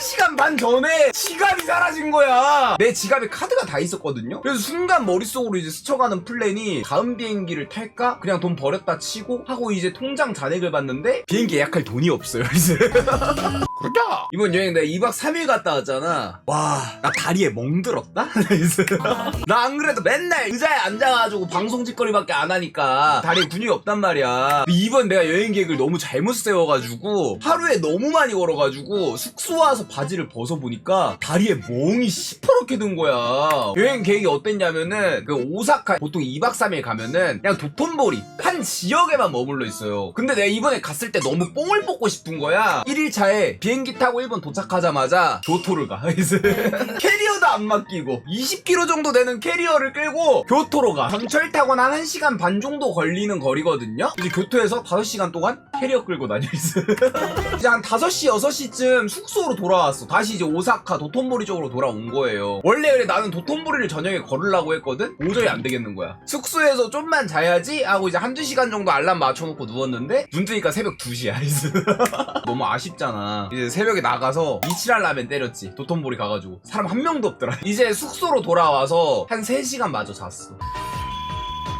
시간 반 전에 지갑이 사라진 거야. 내 지갑에 카드가 다 있었거든요. 그래서 순간 머릿속으로 이제 스쳐가는 플랜이 다음 비행기를 탈까? 그냥 돈 버렸다 치고 하고 이제 통장 잔액을 봤는데 비행기 예약할 돈이 없어요. 이제. 그러자 이번 여행 내가 2박 3일 갔다 왔잖아. 와, 나 다리에 멍들었다? 나 안 그래도 맨날 의자에 앉아가지고 방송 짓거리밖에 안 하니까 다리에 근육이 없단 말이야. 이번 내가 여행 계획을 너무 잘못 세워가지고 하루에 너무 많이 걸어가지고 숙소 와서 바지를 벗어보니까 다리에 멍이 시퍼렇게 든 거야. 여행 계획이 어땠냐면은 그 오사카 보통 2박 3일 가면은 그냥 도톤보리 한 지역에만 머물러 있어요. 근데 내가 이번에 갔을 때 너무 뽕을 뽑고 싶은 거야. 1일차에 비행기 타고 일본 도착하자마자 교토를 가. 캐리어도 안 맡기고 20km 정도 되는 캐리어를 끌고 교토로 가. 전철 타고는 한 1시간 반 정도 걸리는 거리거든요. 이제 교토에서 5시간 동안 캐리어 끌고 다녀 있어. 이제 한 5시, 6시쯤 숙소로 돌아왔어. 다시 이제 오사카 도톤보리 쪽으로 돌아온 거예요. 원래 나는 도톤보리를 저녁에 걸으려고 했거든? 도저히 안 되겠는 거야. 숙소에서 좀만 자야지 하고 이제 한두 시간 정도 알람 맞춰놓고 누웠는데 눈 뜨니까 새벽 2시야. 너무 아쉽잖아. 이제 새벽에 나가서 이치랄 라면 때렸지. 도톤보리 가가지고. 사람 한 명도 없더라. 이제 숙소로 돌아와서 한 3시간 마저 잤어.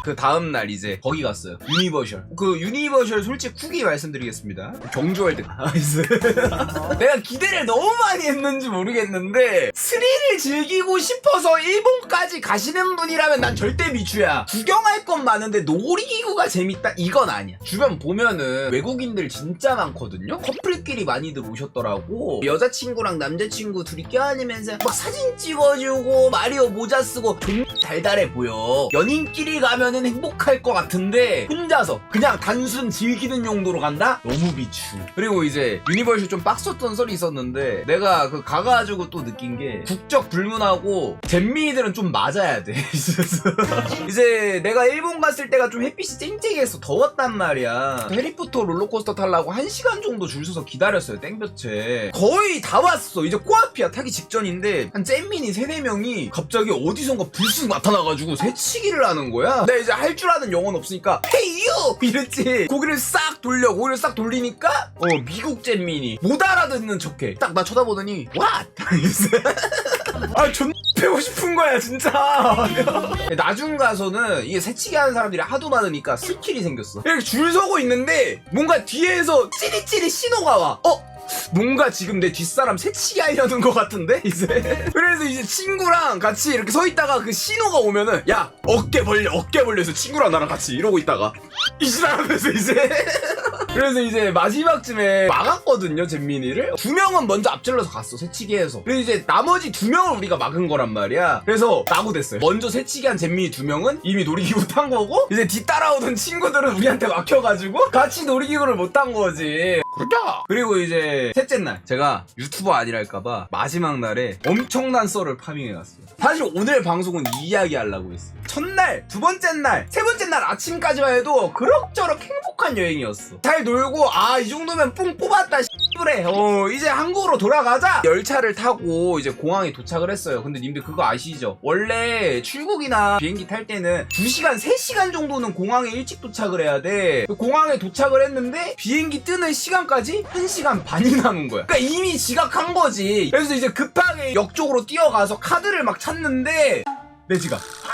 그 다음날 이제 거기 갔어요. 유니버셜. 그 유니버셜 솔직히 후기 말씀드리겠습니다. 경주월드 가. 내가 기대를 너무 많이 했는지 모르겠는데 스릴을 즐기고 싶어서 일본까지 가시는 분이라면 난 절대 미추야. 구경할 건 많은데 놀이기구가 재밌다? 이건 아니야. 주변 보면은 외국인들 진짜 많거든요? 커플끼리 많이들 오셨더라고. 여자친구랑 남자친구 둘이 껴안으면서 막 사진 찍어주고 마리오 모자 쓰고 좀 달달해 보여. 연인끼리 가면은 행복할 것 같은데 혼자서 그냥 단순 즐기는 용도로 간다? 너무 비추. 그리고 이제 유니버셜 좀 빡쳤던 썰이 있었는데 내가 그 가가지고 또 느낀 게 국적 불문하고 잼민이들은 좀 맞아야 돼. 이제 내가 일본 갔을 때가 좀 햇빛이 쨍쨍해서 더웠단 말이야. 해리포터 롤러코스터 타려고 한 시간 정도 줄 서서 기다렸어요. 땡볕에. 거의 다 왔어. 이제 코앞이야. 타기 직전인데 한 잼민이 세네 명이 갑자기 어디선가 불쑥 나타나가지고 새치기를 하는 거야. 내가 이제 할 줄 아는 영어는 없으니까 헤이유 이랬지. 고개를 싹 돌려. 고개를 싹 돌리니까 어 미국 잼민이 못 알아듣는 척해. 딱 나 쳐다보더니 what? 아, 존 배고 싶은 거야, 진짜. 나중 가서는 이게 새치기 하는 사람들이 하도 많으니까 스킬이 생겼어. 이렇게 줄 서고 있는데 뭔가 뒤에서 찌릿찌릿 신호가 와. 어? 뭔가 지금 내 뒷사람 새치기 하려는 것 같은데 이제? 그래서 이제 친구랑 같이 이렇게 서 있다가 그 신호가 오면은 야 어깨 벌려 어깨 벌려서 친구랑 나랑 같이 이러고 있다가 이지랄하면서 이제. 그래서 이제 마지막쯤에 막았거든요 잼민이를. 두 명은 먼저 앞질러서 갔어 새치기해서. 그래서 이제 나머지 두 명을 우리가 막은 거란 말이야. 그래서 나고됐어요. 먼저 새치기한 잼민이 두 명은 이미 놀이기구 탄 거고 이제 뒤따라오던 친구들은 우리한테 막혀가지고 같이 놀이기구를 못 탄 거지. 그러자. 그리고 이제 셋째 날 제가 유튜버 아니랄까봐 마지막 날에 엄청난 썰을 파밍해 갔어요. 사실 오늘 방송은 이 이야기 하려고 했어요. 첫날, 두 번째 날, 세 번째 날 아침까지만 해도 그럭저럭 행복한 여행이었어. 잘 놀고 아 이 정도면 뿡 뽑았다 그래. 어 이제 한국으로 돌아가자. 열차를 타고 이제 공항에 도착을 했어요. 근데 님들 그거 아시죠? 원래 출국이나 비행기 탈 때는 2시간 3시간 정도는 공항에 일찍 도착을 해야 돼. 공항에 도착을 했는데 비행기 뜨는 시간까지 1시간 반이 남은 거야. 그러니까 이미 지각한 거지. 그래서 이제 급하게 역 쪽으로 뛰어가서 카드를 막 찾는데 내 지갑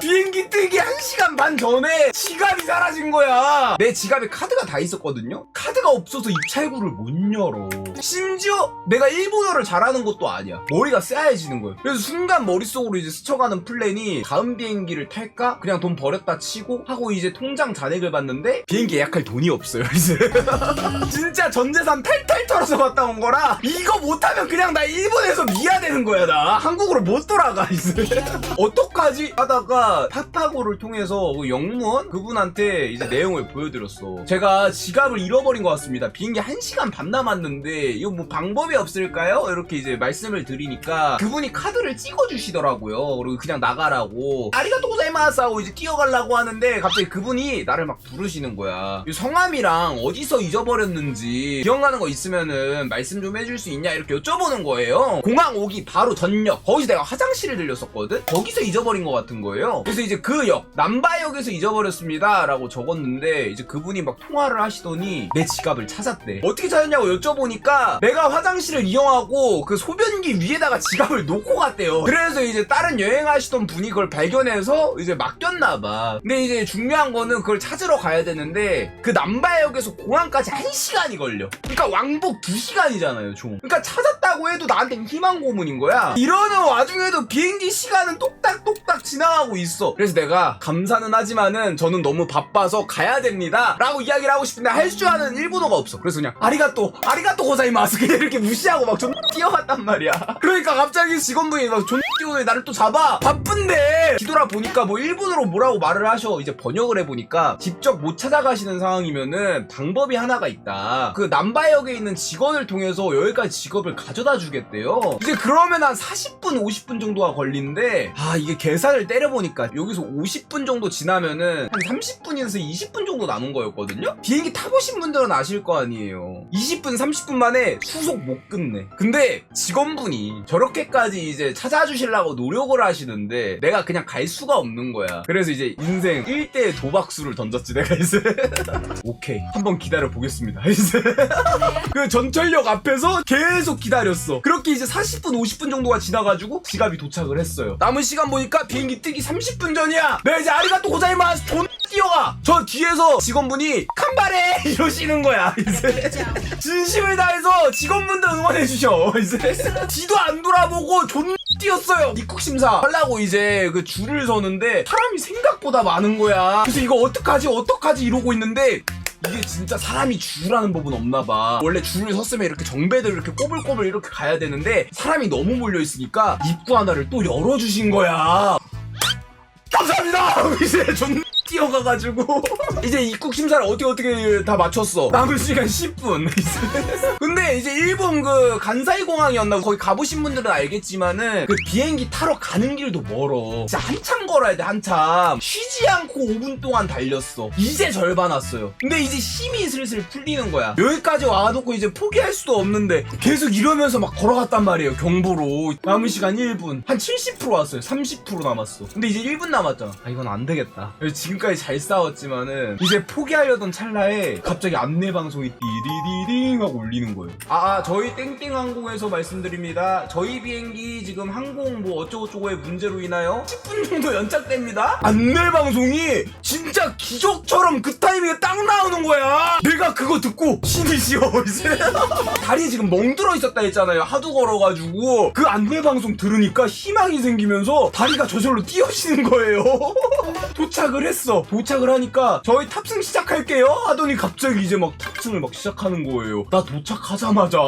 비행기 뜨기 1시간 반 전에 지갑이 사라진 거야. 내 지갑에 카드가 다 있었거든요? 카드가 없어서 입찰구를 못 열어. 심지어 내가 일본어를 잘하는 것도 아니야. 머리가 쎄해지는 거야. 그래서 순간 머릿속으로 이제 스쳐가는 플랜이 다음 비행기를 탈까? 그냥 돈 버렸다 치고 하고 이제 통장 잔액을 봤는데 비행기 예약할 돈이 없어요, 이제. 진짜 전재산 탈탈 털어서 갔다 온 거라 이거 못하면 그냥 나 일본에서 미아되는 거야, 나. 한국으로 못 돌아가, 이제. 어떡하지? 하다가 파파고를 통해서 그 영무원 그분한테 이제 내용을 보여드렸어. 제가 지갑을 잃어버린 것 같습니다. 비행기 1시간 반 남았는데 이거 뭐 방법이 없을까요? 이렇게 이제 말씀을 드리니까 그분이 카드를 찍어주시더라고요. 그리고 그냥 나가라고. 아리가또 고자이마스 하고 이제 뛰어가려고 하는데 갑자기 그분이 나를 막 부르시는 거야. 이 성함이랑 어디서 잊어버렸는지 기억나는 거 있으면 있으면은 말씀 좀 해줄 수 있냐 이렇게 여쭤보는 거예요. 공항 오기 바로 전역 거기서 내가 화장실을 들렸었거든. 거기서 잊어버린 것 같은 거예요. 그래서 이제 그 역 남바역에서 잊어버렸습니다라고 적었는데 이제 그분이 막 통화를 하시더니 내 지갑을 찾았대. 어떻게 찾았냐고 여쭤보니까 내가 화장실을 이용하고 그 소변기 위에다가 지갑을 놓고 갔대요. 그래서 이제 다른 여행하시던 분이 그걸 발견해서 이제 맡겼나 봐. 근데 이제 중요한 거는 그걸 찾으러 가야 되는데 그 남바역에서 공항까지 1시간이 걸려. 그러니까 왕복 2시간이잖아요, 총. 그러니까 찾았다고 해도 나한테는 희망 고문인 거야. 이러는 와중에도 비행기 시간은 똑딱똑딱 지나가고 있어. 그래서 내가 감사는 하지만은 저는 너무 바빠서 가야 됩니다. 라고 이야기를 하고 싶은데 할 줄 아는 일본어가 없어. 그래서 그냥 아리가또, 아리가또 고자이 마스 그냥 이렇게 무시하고 막 존나 뛰어갔단 말이야. 그러니까 갑자기 직원분이 막존 나 뛰어오더니 나를 또 잡아. 바쁜데 뒤돌아 보니까 뭐 일본어로 뭐라고 말을 하셔. 이제 번역을 해보니까 직접 못 찾아가시는 상황이면은 방법이 하나가 있다. 그 남바역에 있는 직원을 통해서 여기까지 직업을 가져다 주겠대요. 이제 그러면 한 40분, 50분 정도가 걸리는데 아 이게 계산을 때려보니까 여기서 50분 정도 지나면은 한 30분에서 20분 정도 남은 거였거든요. 비행기 타보신 분들은 아실 거 아니에요. 20분, 30분 만에 수속 못 끝내. 근데 직원분이 저렇게까지 이제 찾아주 시려고 노력을 하시는데 내가 그냥 갈 수가 없는 거야. 그래서 이제 인생 1대 도박수를 던졌지 내가 이제. 오케이 한번 기다려 보겠습니다. 이제 그 전철역 앞에서 계속 기다렸어. 그렇게 이제 40분, 50분 정도가 지나가지고 지갑이 도착을 했어요. 남은 시간 보니까 비행기 뜨기 30분 전이야. 내가 이제 아리가또 고자이마스 존 뛰어가. 저 뒤에서 직원분이 칸바레 이러시는 거야. 이제 진심을 다해서 직원분들 응원해 주셔. 이제 뒤도 안 돌아보고 존 뛰었어요. 입국 심사 하려고 이제 그 줄을 서는데 사람이 생각보다 많은 거야. 그래서 이거 어떡하지 어떡하지 이러고 있는데 이게 진짜 사람이 줄하는 법은 없나 봐. 원래 줄을 섰으면 이렇게 정배들 이렇게 꼬불꼬불 이렇게 가야 되는데 사람이 너무 몰려 있으니까 입구 하나를 또 열어 주신 거야. 감사합니다. 이제 존 뛰어가가지고 이제 입국 심사를 어떻게 어떻게 다 마쳤어. 남은 시간 10분. 근데 이제 일본 그 간사이 공항이었나 거기 가보신 분들은 알겠지만은 그 비행기 타러 가는 길도 멀어. 진짜 한참 걸어야 돼 한참. 쉬지 않고 5분 동안 달렸어. 이제 절반 왔어요. 근데 이제 힘이 슬슬 풀리는 거야. 여기까지 와놓고 이제 포기할 수도 없는데 계속 이러면서 막 걸어갔단 말이에요 경보로. 남은 시간 1분. 한 70% 왔어요. 30% 남았어. 근데 이제 1분 남았잖아. 아 이건 안 되겠다. 그래서 지금까지 잘 싸웠지만은 이제 포기하려던 찰나에 갑자기 안내 방송이 띠리리링 하고 울리는 거예요. 아, 아, 저희 땡땡 항공에서 말씀드립니다. 저희 비행기 지금 항공 뭐 어쩌고저쩌고의 문제로 인하여 10분 정도 연착됩니다. 안내 방송이 진짜 기적처럼 그 타이밍에 딱 나오는 거야. 내가 그거 듣고 신이 지어 이제 다리에 지금 멍들어 있었다 했잖아요. 하도 걸어가지고 그 안내 방송 들으니까 희망이 생기면서 다리가 저절로 뛰어지는 거예요. 도착을 했어. 도착을 하니까 저희 탑승 시작할게요. 하더니 갑자기 이제 막 탑승을 막 시작하는 거예요. 나 도착하자마자.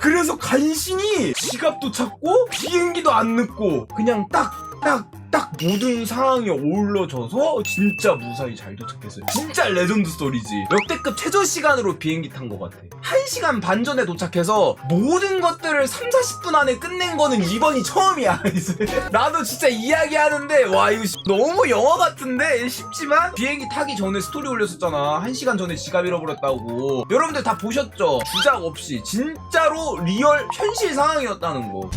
그래서 간신히 지갑도 찾고 비행기도 안 늦고 그냥 딱 딱, 딱 모든 상황이 어우러져서 진짜 무사히 잘 도착했어요. 진짜 레전드 스토리지. 역대급 최저 시간으로 비행기 탄 것 같아. 1시간 반 전에 도착해서 모든 것들을 3, 40분 안에 끝낸 거는 이번이 처음이야. 나도 진짜 이야기하는데 와 이거 씨, 너무 영화 같은데 쉽지만 비행기 타기 전에 스토리 올렸었잖아. 1시간 전에 지갑 잃어버렸다고. 여러분들 다 보셨죠? 주작 없이 진짜로 리얼 현실 상황이었다는 거.